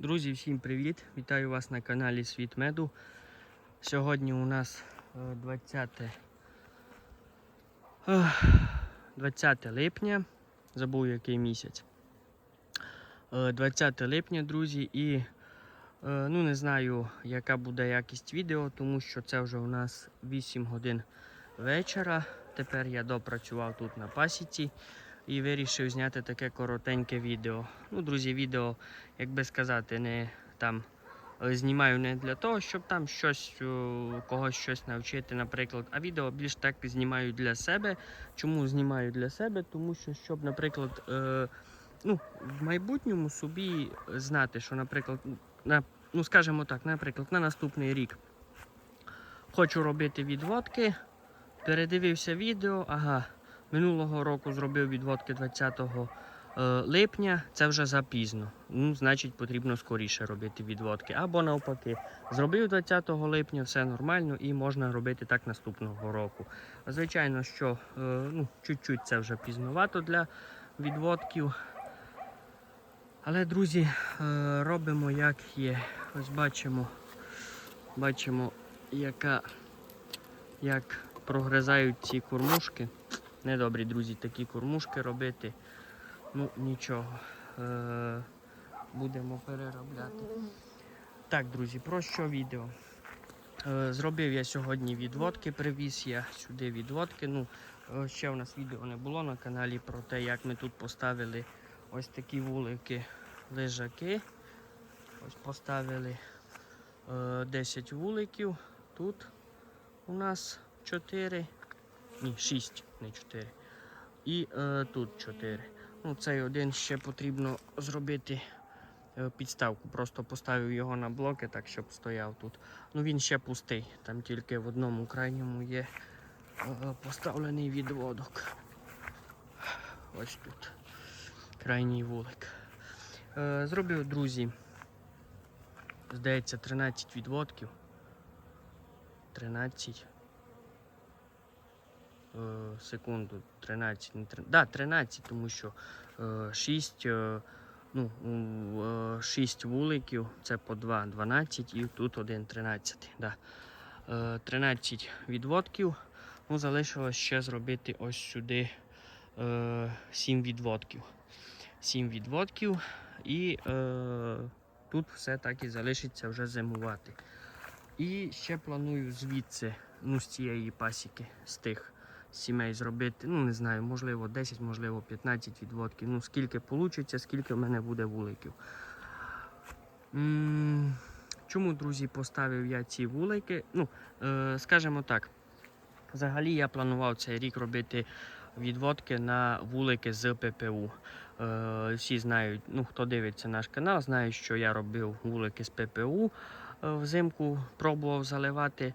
Друзі, всім привіт! Вітаю вас на каналі Світ Меду. Сьогодні у нас е, 20, 20 липня. Забув який місяць. Е, 20 липня, друзі, і е, ну не знаю, яка буде якість відео, тому що це вже у нас 8 годин вечора. Тепер я допрацював тут на пасіці і вирішив зняти таке коротеньке відео. Ну, друзі, відео, як би сказати, не там е, знімаю не для того, щоб там щось о, когось щось навчити, наприклад. А відео більш так знімаю для себе. Чому знімаю для себе? Тому що, щоб, наприклад, е, ну, в майбутньому собі знати, що, наприклад, на, ну, скажімо так, наприклад, на наступний рік хочу робити відводки, передивився відео, ага. Минулого року зробив відводки 20 е, липня, це вже запізно. Ну, значить, потрібно скоріше робити відводки. Або навпаки, зробив 20 липня, все нормально і можна робити так наступного року. Звичайно, що е, ну, чуть-чуть це вже пізновато для відводків. Але, друзі, е, робимо як є. Ось бачимо, бачимо, яка, як прогризають ці кормушки. Недобрі, друзі, такі кормушки робити. Ну, нічого. Е- будемо переробляти. Так, друзі, про що відео? Е- зробив я сьогодні відводки, привіз я сюди відводки. Ну, е, ще у нас відео не було на каналі про те, як ми тут поставили ось такі вулики лежаки. Ось поставили е- 10 вуликів. Тут у нас 4. Ні, 6, не 4. І е, тут 4. Ну, цей один ще потрібно зробити е, підставку. Просто поставив його на блоки, так, щоб стояв тут. Ну він ще пустий. Там тільки в одному крайньому є е, поставлений відводок. Ось тут. Крайній вулик. Е, зробив, друзі. Здається, 13 відводків. 13 е, секунду 13, не 13, да, 13, тому що е, 6, е, ну, е, 6 вуликів, це по 2, 12 і тут один 13. Да. Е, 13 відводків. Ну, залишилось ще зробити ось сюди е, 7 відводків. 7 відводків і е, тут все так і залишиться вже зимувати. І ще планую звідси, ну, з цієї пасіки, з тих сімей зробити, ну не знаю, можливо 10, можливо 15 відводків. Ну, скільки вийде, скільки в мене буде вуликів. М, Чому, друзі, поставив я ці вулики? Ну, е, скажімо так, взагалі я планував цей рік робити відводки на вулики з ППУ. Е, всі знають, ну хто дивиться наш канал, знає, що я робив вулики з ППУ е, взимку, пробував заливати.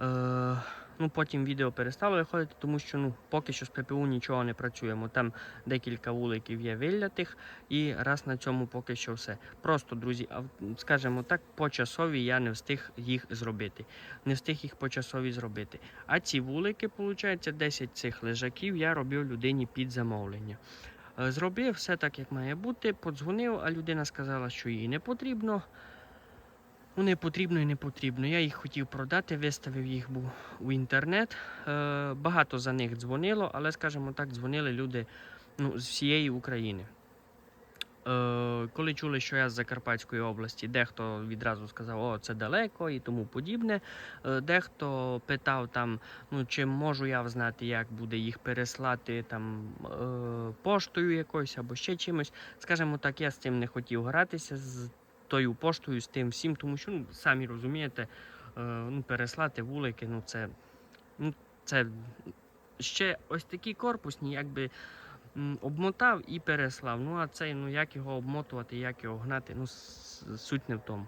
Е, ну, потім відео перестало виходити, тому що ну, поки що з ППУ нічого не працюємо. Там декілька вуликів є виллятих, і раз на цьому поки що все. Просто, друзі, а, скажімо так, по часові я не встиг їх зробити. Не встиг їх по часові зробити. А ці вулики, виходить, 10 цих лежаків я робив людині під замовлення. Е, Зробив все так, як має бути, подзвонив, а людина сказала, що їй не потрібно. Ну, не потрібно і не потрібно. Я їх хотів продати, виставив їх був у інтернет. Е, багато за них дзвонило, але, скажімо так, дзвонили люди ну, з всієї України. Е, коли чули, що я з Закарпатської області, дехто відразу сказав, о, це далеко і тому подібне. Е, дехто питав там, ну, чи можу я знати, як буде їх переслати там е, поштою якоюсь або ще чимось. Скажімо так, я з цим не хотів гратися. з тою поштою, з тим всім, тому що ну, самі розумієте, е, ну, переслати вулики, ну це, ну, це ще ось такі корпусні, якби обмотав і переслав. Ну, а цей, ну як його обмотувати, як його гнати, ну суть не в тому.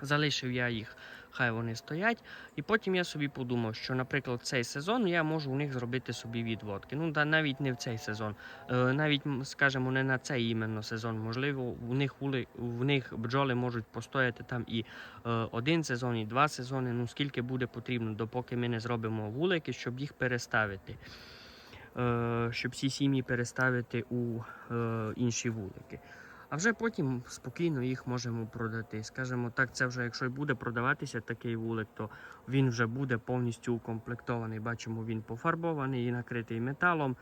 Залишив я їх, хай вони стоять. І потім я собі подумав, що, наприклад, цей сезон я можу у них зробити собі відводки. Ну, да, навіть не в цей сезон, е, навіть, скажімо, не на цей іменно сезон. Можливо, в них, вули, в них бджоли можуть постояти там і е, один сезон, і два сезони. Ну, скільки буде потрібно, допоки ми не зробимо вулики, щоб їх переставити. Е, щоб ці сім'ї переставити у е, інші вулики. А вже потім спокійно їх можемо продати. Скажімо так, це вже якщо буде продаватися такий вулик, то він вже буде повністю укомплектований. Бачимо, він пофарбований і накритий металом.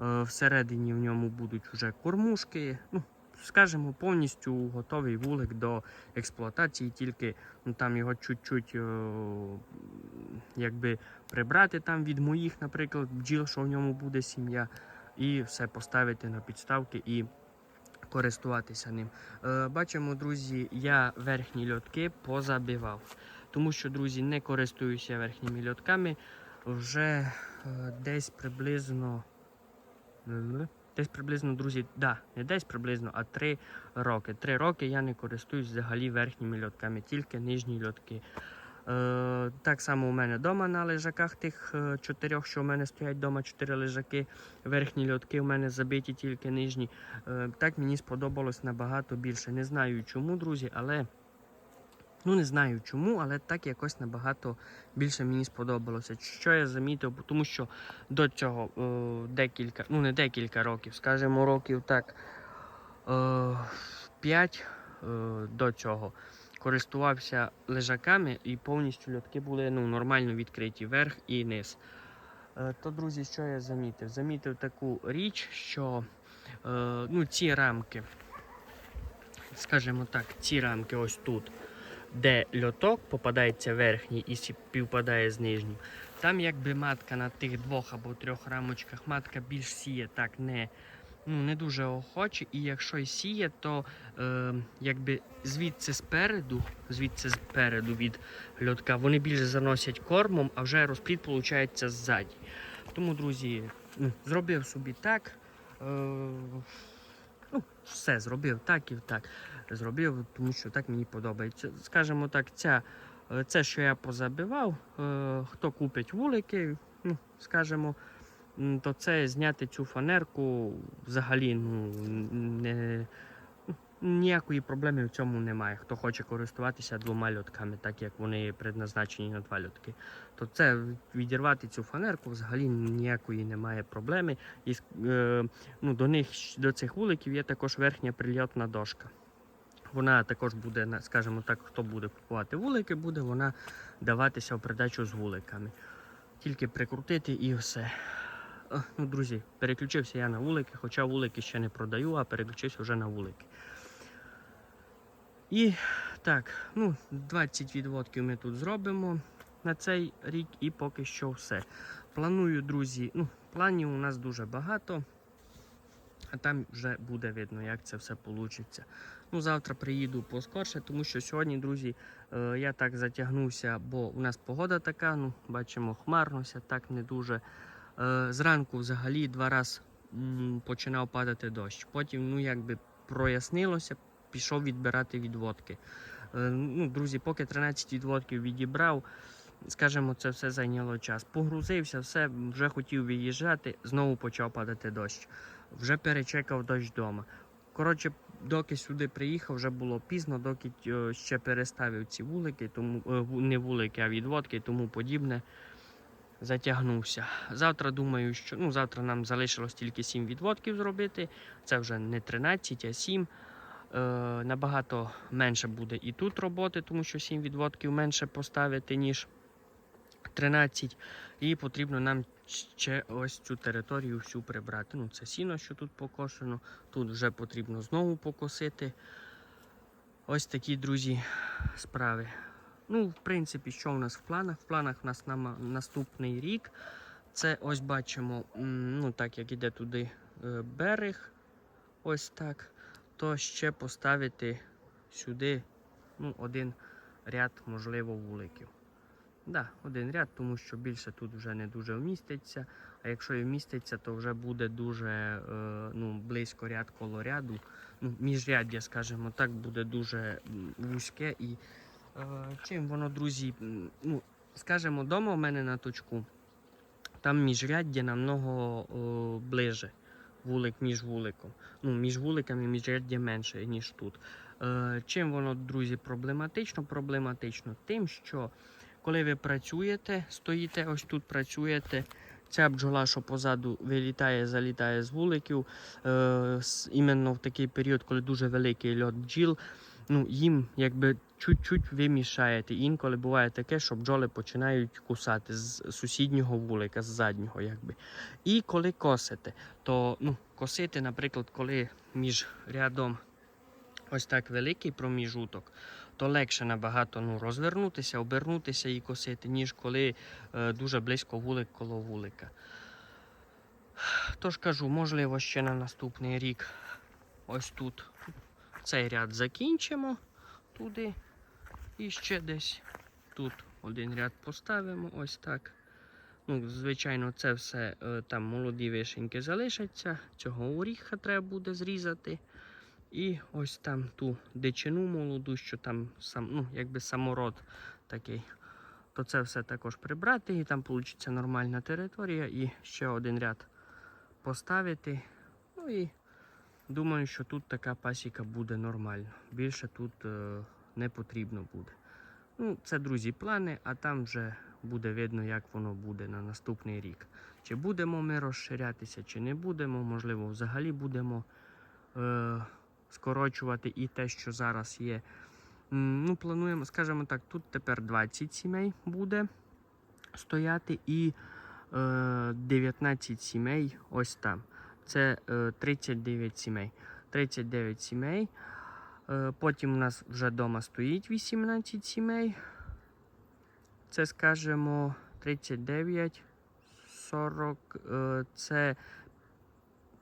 Е, Всередині в ньому будуть вже кормушки. Ну, скажімо, повністю готовий вулик до експлуатації, тільки ну, там його чуть-чуть е, якби прибрати там від моїх, наприклад, бджіл, що в ньому буде сім'я, і все поставити на підставки і користуватися ним. Е, бачимо, друзі, я верхні льотки позабивав. Тому що, друзі, не користуюся верхніми льотками вже е, десь приблизно. Десь приблизно, друзі, да, не десь приблизно, а три роки. Три роки я не користуюсь взагалі верхніми льотками, тільки нижні льотки. Е, так само у мене вдома на лежаках тих е, чотирьох, що у мене стоять вдома, чотири лежаки. Верхні льотки у мене забиті тільки нижні. Е, так мені сподобалось набагато більше. Не знаю чому, друзі, але. Ну, не знаю чому, але так якось набагато більше мені сподобалося. Що я замітив, тому що до цього декілька, ну не декілька років, скажімо, років так е, 5 е, до цього користувався лежаками і повністю льотки були ну, нормально відкриті верх і низ. Е, то, друзі, що я замітив? Замітив таку річ, що е, ну, ці рамки, скажімо так, ці рамки ось тут де льоток попадається верхній і співпадає з нижнім, там якби матка на тих двох або трьох рамочках матка більш сіє так не, ну, не дуже охоче. І якщо й сіє, то е, якби звідси спереду, звідси спереду від льотка, вони більше заносять кормом, а вже розплід виходить ззаді. Тому, друзі, ну, зробив собі так. Е, ну, все зробив так і так зробив, тому що так мені подобається. Скажімо так, ця, е, це, що я позабивав, е, хто купить вулики, ну, скажімо, то це зняти цю фанерку взагалі ну, не, ніякої проблеми в цьому немає. Хто хоче користуватися двома льотками, так як вони предназначені на два льотки, то це відірвати цю фанерку взагалі ніякої немає проблеми. І е, ну, до них до цих вуликів є також верхня прильотна дошка. Вона також буде, скажімо так, хто буде купувати вулики, буде вона даватися в придачу з вуликами. Тільки прикрутити і все. Ну, друзі, переключився я на вулики, хоча вулики ще не продаю, а переключився вже на вулики. І так, ну, 20 відводків ми тут зробимо на цей рік і поки що все. Планую, друзі, ну, планів у нас дуже багато, а там вже буде видно, як це все вийде. Ну, завтра приїду поскорше, тому що сьогодні, друзі, е, я так затягнувся, бо у нас погода така, ну, бачимо, хмарнося, так не дуже. Е, Зранку взагалі два рази починав падати дощ. Потім, ну, якби прояснилося, пішов відбирати відводки. Е, Ну, друзі, поки 13 відводків відібрав, скажімо, це все зайняло час. Погрузився, все, вже хотів виїжджати, знову почав падати дощ. Вже перечекав дощ вдома. Коротше, доки сюди приїхав, вже було пізно, доки е, ще переставив ці вулики, тому не вулики, а відводки тому подібне. Затягнувся. Завтра думаю, що ну, завтра нам залишилось тільки 7 відводків зробити. Це вже не 13, а 7. Е, набагато менше буде і тут роботи, тому що 7 відводків менше поставити, ніж 13. І потрібно нам ще ось цю територію всю прибрати. Ну, це сіно, що тут покошено. Тут вже потрібно знову покосити. Ось такі, друзі, справи. Ну, в принципі, що у нас в планах? В планах у нас на наступний рік. Це ось бачимо, ну так як іде туди е, берег, ось так, то ще поставити сюди ну, один ряд, можливо, вуликів. Да, один ряд, тому що більше тут вже не дуже вміститься. А якщо і вміститься, то вже буде дуже е, ну, близько ряд коло ряду. Ну, міжряддя, скажімо так, буде дуже вузьке. І чим воно, друзі, ну, скажімо, вдома в мене на точку, там міжряддя намного о, ближе. Вулик між вуликом. Ну, між вуликами міжряддя менше, ніж тут. Е, чим воно, друзі, проблематично? Проблематично тим, що коли ви працюєте, стоїте ось тут, працюєте, ця бджола, що позаду вилітає, залітає з вуликів, е, іменно в такий період, коли дуже великий льот бджіл, ну, їм якби чуть-чуть ви мішаєте. Інколи буває таке, що бджоли починають кусати з сусіднього вулика, з заднього. якби. І коли косите, то ну, косити, наприклад, коли між рядом ось так великий проміжуток, то легше набагато ну, розвернутися, обернутися і косити, ніж коли е, дуже близько вулик коло вулика. Тож кажу, можливо, ще на наступний рік ось тут цей ряд закінчимо туди. І ще десь тут один ряд поставимо, ось так. Ну, звичайно, це все е, там молоді вишеньки залишаться. Цього оріха треба буде зрізати. І ось там ту дичину молоду, що там сам, ну, якби самород такий. То це все також прибрати, і там вийде нормальна територія. І ще один ряд поставити. Ну і думаю, що тут така пасіка буде нормально. Більше тут е, не потрібно буде. Ну, це, друзі, плани, а там вже буде видно, як воно буде на наступний рік. Чи будемо ми розширятися, чи не будемо. Можливо, взагалі будемо е, скорочувати і те, що зараз є. Ну, плануємо, скажімо так, тут тепер 20 сімей буде стояти і е, 19 сімей ось там. Це е, 39 сімей. 39 сімей. Е, Потім у нас вже вдома стоїть 18 сімей. Це, скажімо, 39, 40, е, це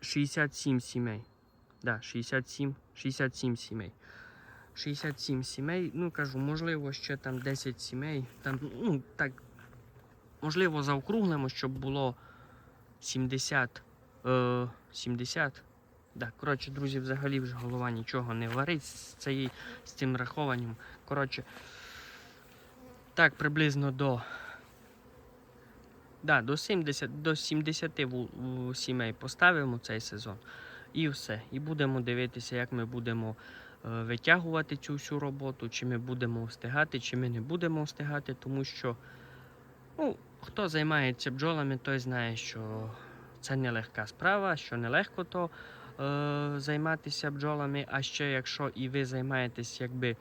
67 сімей. Да, 67, 67 сімей. 67 сімей, ну кажу, можливо, ще там 10 сімей. Там, ну, так, можливо, заокруглимо, щоб було 70. Е, 70. Да, коротше, друзі, взагалі вже голова нічого не варить з, цієї, з цим рахуванням. Коротше, так, приблизно до. Да, до 70, до 70 ву- ву- сімей поставимо цей сезон. І все. І будемо дивитися, як ми будемо е, витягувати цю всю роботу, чи ми будемо встигати, чи ми не будемо встигати, тому що ну, хто займається бджолами, той знає, що це нелегка справа, що нелегко то займатися бджолами. А ще якщо і ви займаєтесь, якби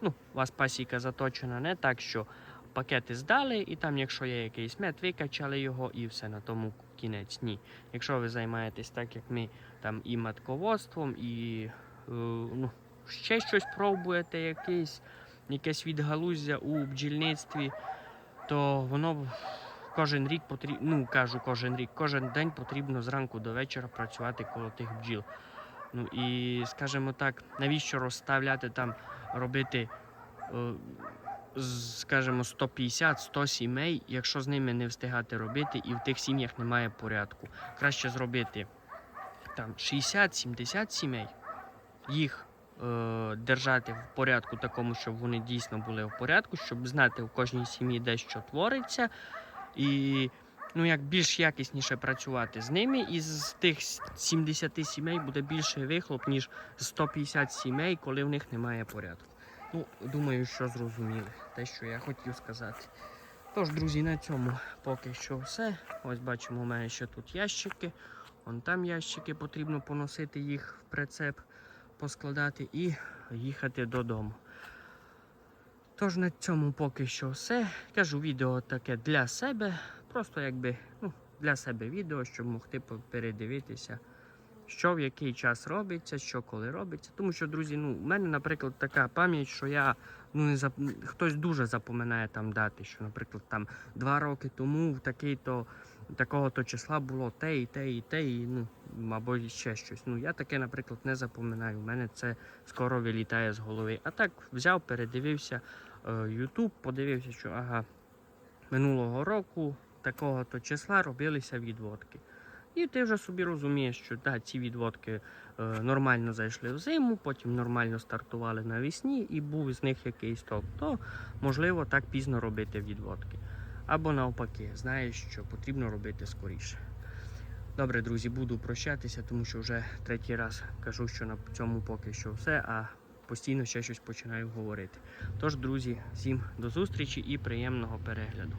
ну, у вас пасіка заточена не так, що пакети здали, і там, якщо є якийсь мед, викачали його і все на тому кінець. Ні. Якщо ви займаєтесь так, як ми, там і матководством, і е, ну, ще щось пробуєте, якийсь, якесь відгалуздя у бджільництві, то воно кожен рік потрібно, ну кажу кожен рік, кожен день потрібно зранку до вечора працювати коло тих бджіл. Ну і скажімо так, навіщо розставляти там, робити, е, скажімо, 150-100 сімей, якщо з ними не встигати робити, і в тих сім'ях немає порядку. Краще зробити там 60-70 сімей, їх е, держати в порядку такому, щоб вони дійсно були в порядку, щоб знати в кожній сім'ї де що твориться, і ну, як більш якісніше працювати з ними. І з тих 70 сімей буде більше вихлоп, ніж 150 сімей, коли в них немає порядку. Ну, думаю, що зрозуміли те, що я хотів сказати. Тож, друзі, на цьому поки що все. Ось бачимо, у мене ще тут ящики. Вон там ящики, потрібно поносити їх в прицеп, поскладати і їхати додому. Тож на цьому поки що все. Кажу, відео таке для себе. Просто якби ну, для себе відео, щоб могти передивитися, що в який час робиться, що коли робиться. Тому що, друзі, ну, у мене, наприклад, така пам'ять, що я ну, не зап... хтось дуже запоминає там дати, що, наприклад, там два роки тому в такий-то такого-то числа було те і те, і те, і ну, або ще щось. Ну, я таке, наприклад, не запоминаю. У мене це скоро вилітає з голови. А так взяв, передивився YouTube, подивився, що ага, минулого року такого-то числа робилися відводки. І ти вже собі розумієш, що да, ці відводки е, нормально зайшли в зиму, потім нормально стартували навесні і був з них якийсь ток, то можливо так пізно робити відводки. Або навпаки, знаєш, що потрібно робити скоріше. Добре, друзі, буду прощатися, тому що вже третій раз кажу, що на цьому поки що все, а постійно ще щось починаю говорити. Тож, друзі, всім до зустрічі і приємного перегляду.